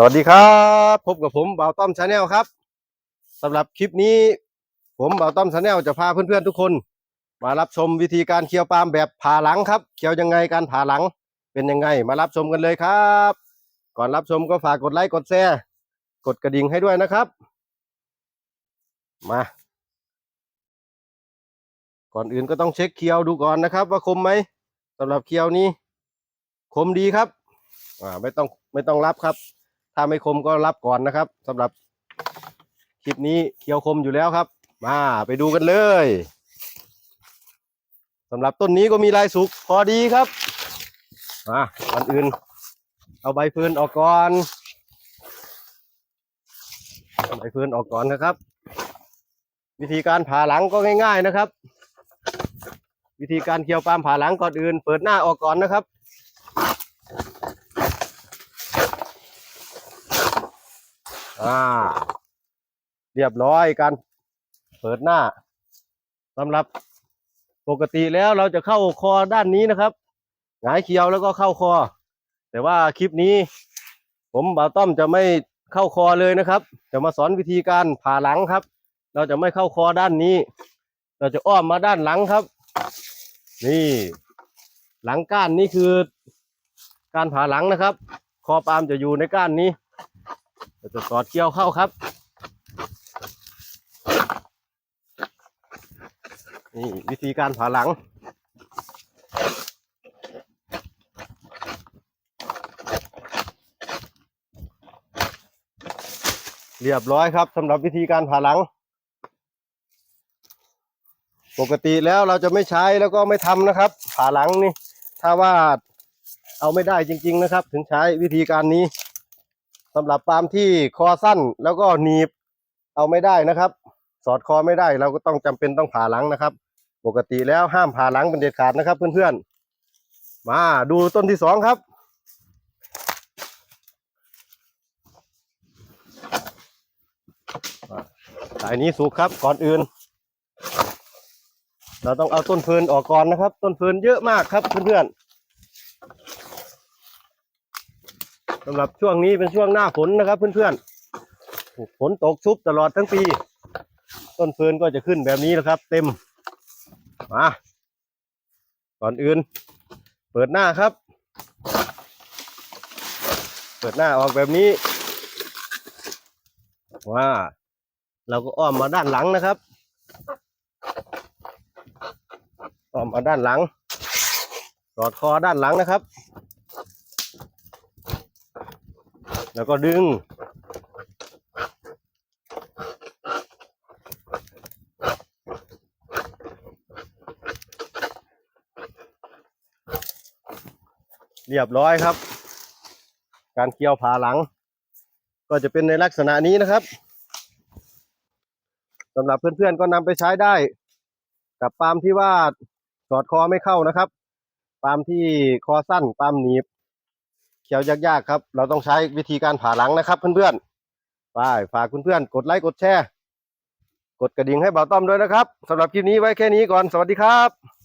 สวัสดีครับ พบกับผมบ่าวต้อมชาแนลครับสำหรับคลิปนี้ ผมบ่าวต้อมชาแนลจะพาเพื่อนๆทุกคน มารับชมวิธีการเคี่ยวปาล์มแบบผ่าหลังครับเคี่ยวยังไงการผ่าหลัง เป็นยังไงมารับชมกันเลยครับ ก่อนรับชมก็ฝากกดไลค์กดแชร์กดกระดิ่งให้ด้วยนะครับ มา ก่อนอื่นก็ต้องเช็คเคี่ยวดูก่อนนะครับ ว่าคมไหมสำหรับเคี่ยวนี้ คมดีครับอ่าไม่ต้องไม่ต้องรับครับ ถ้าไม่คมก็รับก่อนนะครับสำหรับคลิปนี้เคียวคมอยู่แล้วครับ มาไปดูกันเลยสำหรับต้นนี้ก็มีลายสุกพอดีครับมาก่อนอื่น เอาใบเฟิร์นออกก่อนใบเฟิร์นออกก่อนนะครับ วิธีการผ่าหลังก็ง่าย ๆนะครับ วิธีการเคี่ยวปาล์มผ่าหลังก่อนอื่น เปิดหน้าออกก่อนนะครับ อ่า เรียบร้อยการเปิดหน้าสำหรับปกติแล้วเราจะเข้าคอด้านนี้นะครับ หงายเคียวแล้วก็เข้าคอ แต่ว่าคลิปนี้ ผมบ่าวต้อมจะไม่เข้าคอเลยนะครับ จะมาสอนวิธีการผ่าหลังครับ เราจะไม่เข้าคอด้านนี้ เราจะอ้อมมาด้านหลังครับ นี่ หลังก้านนี่คือ การผ่าหลังนะครับ คอปาล์มจะอยู่ในก้านนี้ จะสอดเกี่ยวเข้าครับ นี่วิธีการผ่าหลัง เรียบร้อยครับสำหรับวิธีการผ่าหลัง ปกติแล้วเราจะไม่ใช้แล้วก็ไม่ทำนะครับ ผ่าหลังนี่ ถ้าว่าเอาไม่ได้จริง ๆนะครับ ถึงใช้วิธีการนี้ สำหรับปาล์มที่คอสั้นแล้วก็หนีบเอาไม่ได้นะครับ สอดคอไม่ได้เราก็ต้องจำเป็นต้องผ่าหลังนะครับ ปกติแล้วห้ามผ่าหลังเป็นเด็ดขาดนะครับ เพื่อนๆ มาดูต้นที่สองครับ สายนี้สุกครับก่อนอื่น เราต้องเอาต้นเฟินออกก่อนนะครับ ต้นเฟินเยอะมากครับเพื่อนๆ สำหรับช่วงนี้เป็นช่วงหน้าฝนนะครับเพื่อนๆฝนตกชุบตลอดทั้งปี ต้นเฟิร์นก็จะขึ้นแบบนี้นะครับ เต็มมาก่อนอื่น เปิดหน้าครับ เปิดหน้าออกแบบนี้ว่าเราก็อ้อมมาด้านหลังนะครับ อ้อมมาด้านหลังสอดคอด้านหลังนะครับ แล้วก็ดึง เรียบร้อยครับ การเกี่ยวผาหลัง ก็จะเป็นในลักษณะนี้นะครับสำหรับเพื่อนๆก็นำไปใช้ได้ กับปาล์มที่ว่าสอดคอไม่เข้านะครับ ปาล์มที่คอสั้น ปาล์มหนีบ เขียวยากๆครับ เราต้องใช้วิธีการผ่าหลังนะครับ เพื่อนๆไปฝากเพื่อนๆกดไลค์กดแชร์ กดกระดิ่งให้เบาต้อมด้วยนะครับสำหรับคลิปนี้ไว้แค่นี้ก่อนสวัสดีครับ